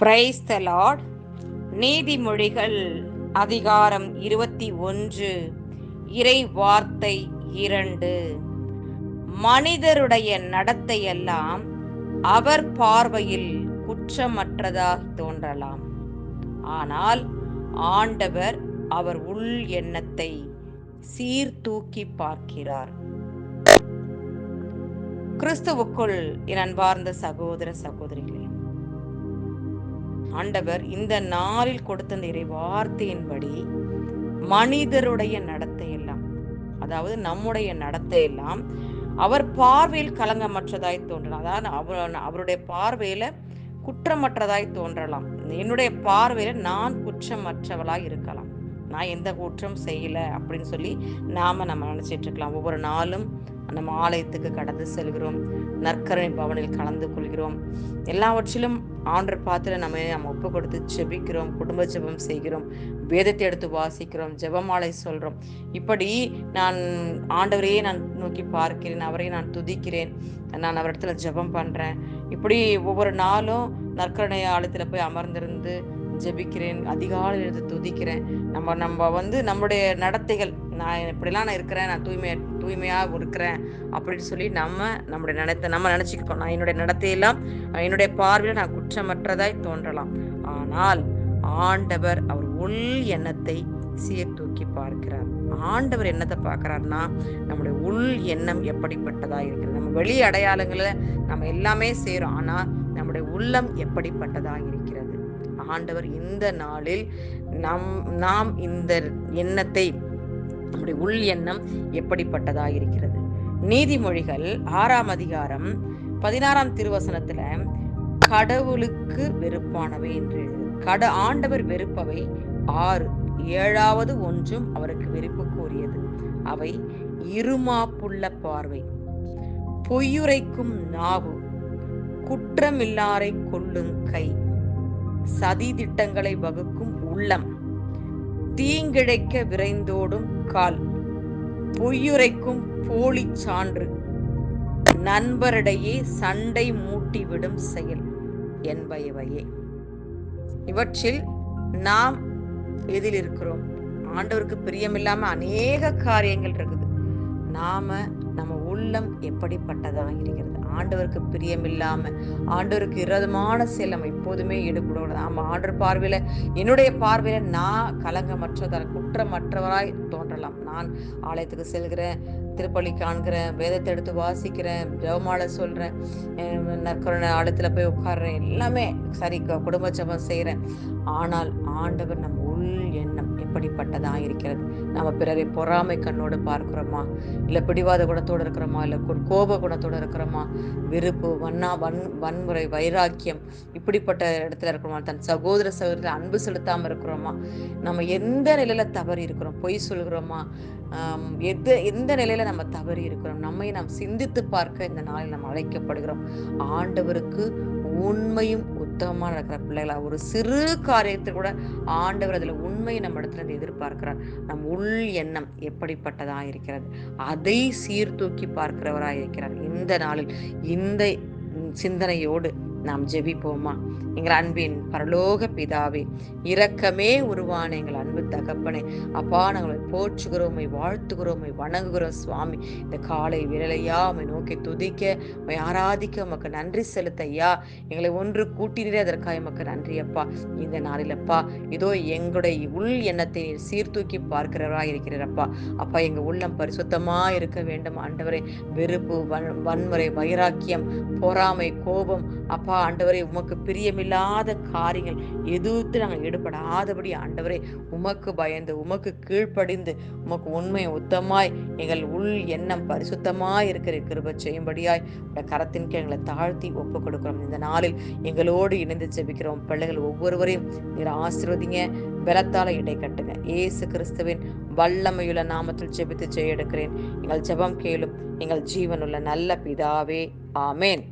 Praise the Lord நீதிமொழிகள் அதிகாரம் இருபத்தி ஒன்று. இறை வார்த்தை இரண்டு. மனிதருடைய நடத்தையெல்லாம் அவர் பார்வையில் குற்றமற்றதாக தோன்றலாம். ஆனால் ஆண்டவர் அவர் உள் எண்ணத்தை சீர்தூக்கி பார்க்கிறார். கிறிஸ்துவுக்குள் என் அன்பார்ந்த சகோதர சகோதரிகளே ஆண்டவர் இந்த நாளில் கொடுத்த இந்த இறை வார்த்தையின்படி மனிதருடைய நடத்தை எல்லாம் அதாவது நம்முடைய நடத்தை எல்லாம் அவர் பார்வையில் கலங்கமற்றதாய் தோன்றலாம். அதாவது அவர் அவருடைய பார்வையில குற்றமற்றதாய் தோன்றலாம். என்னுடைய பார்வையில நான் குற்றமற்றவளாய் இருக்கலாம். நான் எந்த குற்றம் செய்யல அப்படின்னு சொல்லி நாம நம்ம நினைச்சிட்டு இருக்கலாம். ஒவ்வொரு நாளும் நம்ம ஆலயத்துக்கு கடந்து செல்கிறோம். நற்கரணை பவனில் கலந்து கொள்கிறோம். எல்லாவற்றிலும் ஆண்டர் பாத்திர நம்ம நம்ம ஒப்பு கொடுத்து ஜெபிக்கிறோம் குடும்ப ஜெபம் செய்கிறோம் வேதத்தை எடுத்து வாசிக்கிறோம் ஜெபமாலை சொல்றோம். இப்படி நான் ஆண்டவரையே நான் நோக்கி பார்க்கிறேன் அவரையே நான் துதிக்கிறேன் நான் அவரிடத்துல ஜெபம் பண்றேன். இப்படி ஒவ்வொரு நாளும் நற்கரணை ஆலயத்துல போய் அமர்ந்திருந்து ஜெபிக்கிறேன் அதிகாலையில் இருந்து துதிக்கிறேன். நம்ம நம்ம வந்து நம்முடைய நடத்தைகள் நான் இப்படிலாம் நான் இருக்கிறேன் நான் தூய்மையா தூய்மையாக இருக்கிறேன் அப்படின்னு சொல்லி நம்ம நம்முடைய நடத்தை நம்ம நினச்சிக்கிட்டோம். நான் என்னுடைய நடத்தையெல்லாம் என்னுடைய பார்வையில் நான் குற்றமற்றதாய் தோன்றலாம். ஆனால் ஆண்டவர் அவர் உள் எண்ணத்தை சீர்தூக்கி பார்க்கிறார். ஆண்டவர் என்னத்தை பார்க்கிறாருன்னா நம்முடைய உள் எண்ணம் எப்படிப்பட்டதா இருக்கிறது? நம்ம வெளி அடையாளங்களை நம்ம எல்லாமே செய்கிறோம். ஆனால் நம்முடைய உள்ளம் எப்படிப்பட்டதா இருக்கிறது? ஆண்டவர் இந்த நாளில் நம் நாம் இந்த எண்ணத்தை நம்முடைய உள் எண்ணம் எப்படிப்பட்டதா இருக்கிறது நீதிமொழிகள் ஆறாம் அதிகாரம் பதினாறாம் திருவசனத்துல கடவுளுக்கு வெறுப்பானவை என்று கட ஆண்டவர் வெறுப்பவை ஆறு. ஏழாவது ஒன்றும் அவருக்கு வெறுப்பு கூறியது. அவை இருமாப்புள்ள பார்வை. பொய்யுரைக்கும் நாவு. குற்றமில்லாரை கொள்ளும் கை. சதி திட்டங்களை வகுக்கும் உள்ளம். தீங்கிழைக்க விரைந்தோடும் கால். பொய்யுரைக்கும் போலி சான்று. நண்பரிடையே சண்டை மூட்டிவிடும் செயல் என்பவையே. இவற்றில் நாம் எதில் இருக்கிறோம் ஆண்டவருக்கு பிரியமில்லாம அநேக காரியங்கள் இருக்குது. நாம நம்ம உள்ளம் எப்படிப்பட்டதாக இருக்கிறது? ஆண்டவருக்கு பிரியமில்லாம ஆண்டவருக்கு இரதமான செயல் நம்ம எப்போதுமே ஈடுபடக்கூடாது. ஆமா ஆண்டவர் பார்வையில என்னுடைய பார்வையில நான் கலங்கமற்றதால் குற்றமற்றவராய் தோன்றலாம். நான் ஆலயத்துக்கு செல்கிறேன் திருப்பள்ளி காண்கிறேன் வேதத்தை எடுத்து வாசிக்கிறேன் ஜெவமாலை சொல்றேன் நற்கருணை ஆலயத்துல போய் உட்காடுறேன் எல்லாமே சரி குடும்ப ஜபம் செய்யறேன் ஆனால் ஆண்டவர் நம் உள் எண்ணம் அப்படிப்பட்டதாக இருக்கிறது. நம்ம பிறரை பொறாமை கண்ணோடு பார்க்கிறோமா? இல்லை பிடிவாத குணத்தோடு இருக்கிறோமா? இல்லை கோப குணத்தோடு இருக்கிறோமா? வெறுப்பு வண்ணா வன் வன்முறை வைராக்கியம் இப்படிப்பட்ட இடத்துல இருக்கிறோமா? தன் சகோதர சகோதரத்தில் அன்பு செலுத்தாமல் இருக்கிறோமா? நம்ம எந்த நிலையில தவறி இருக்கிறோம்? பொய் சொல்கிறோமா? எது எந்த நிலையில நம்ம தவறி இருக்கிறோம்? நம்மை நாம் சிந்தித்து பார்க்க இந்த நாளில் நம்ம அழைக்கப்படுகிறோம். ஆண்டவருக்கு உண்மையும் உத்தமமான நடக்கிற பிள்ளைகளா ஒரு சிறு காரியத்தை கூட ஆண்டவர் அதுல உண்மையை நம்ம இடத்துல இருந்து எதிர்பார்க்கிறார். நம் உள் எண்ணம் எப்படிப்பட்டதா இருக்கிறது? அதை சீர்தூக்கி பார்க்கிறவராக இருக்கிறார். இந்த நாளில் இந்த சிந்தனையோடு நாம் ஜெபிப்போமா? எங்கள் அன்பின் பரலோக பிதாவே இரக்கமே உருவான எங்கள் அன்பு தகப்பனே. அப்பா நாங்கள் போற்றுகிறோம் வாழ்த்துகிறோம் வணங்குகிறோம் சுவாமி. இந்த காலை விரலையா உமை நோக்கி துதிக்க உமை ஆராதிக்க உமக்கு நன்றி செலுத்த ஐயா எங்களை ஒன்று கூட்டினரே அதற்காக உமக்கு நன்றி அப்பா. இந்த நாளிலப்பா இதோ எங்களுடைய உள் எண்ணத்தை நீர் சீர்தூக்கி பார்க்கிறவரா இருக்கிறப்பா அப்பா. எங்க உள்ளம் பரிசுத்தமா இருக்க வேண்டும் ஆண்டவரே. வெறுப்பு வன்முறை வைராக்கியம் பொறாமை கோபம் அப்பா அப்பா ஆண்டவரே உமக்கு பிரியமில்லாத காரியங்கள் எதிர்த்து நாங்கள் ஈடுபடாதபடி ஆண்டவரே உமக்கு பயந்து உமக்கு கீழ்ப்படிந்து உமக்கு உண்மை உத்தமாய் எங்கள் உள் எண்ணம் பரிசுத்தமாய் இருக்கிற கிருப செய்யும்படியாய் கரத்தின் எங்களை தாழ்த்தி ஒப்பு கொடுக்கிறோம் இந்த நாளில் எங்களோடு இணைந்து ஜெபிக்கிறோம். பிள்ளைகள் ஒவ்வொருவரையும் நீர் ஆசிர்வதிங்க பலத்தால இடை கட்டுங்க. ஏசு கிறிஸ்துவின் வல்லமையுள்ள நாமத்தில் ஜெபித்து ஜெய எடுக்கிறேன் எங்கள் ஜெபம் கேளும் எங்கள் ஜீவனுள்ள நல்ல பிதாவே ஆமேன்.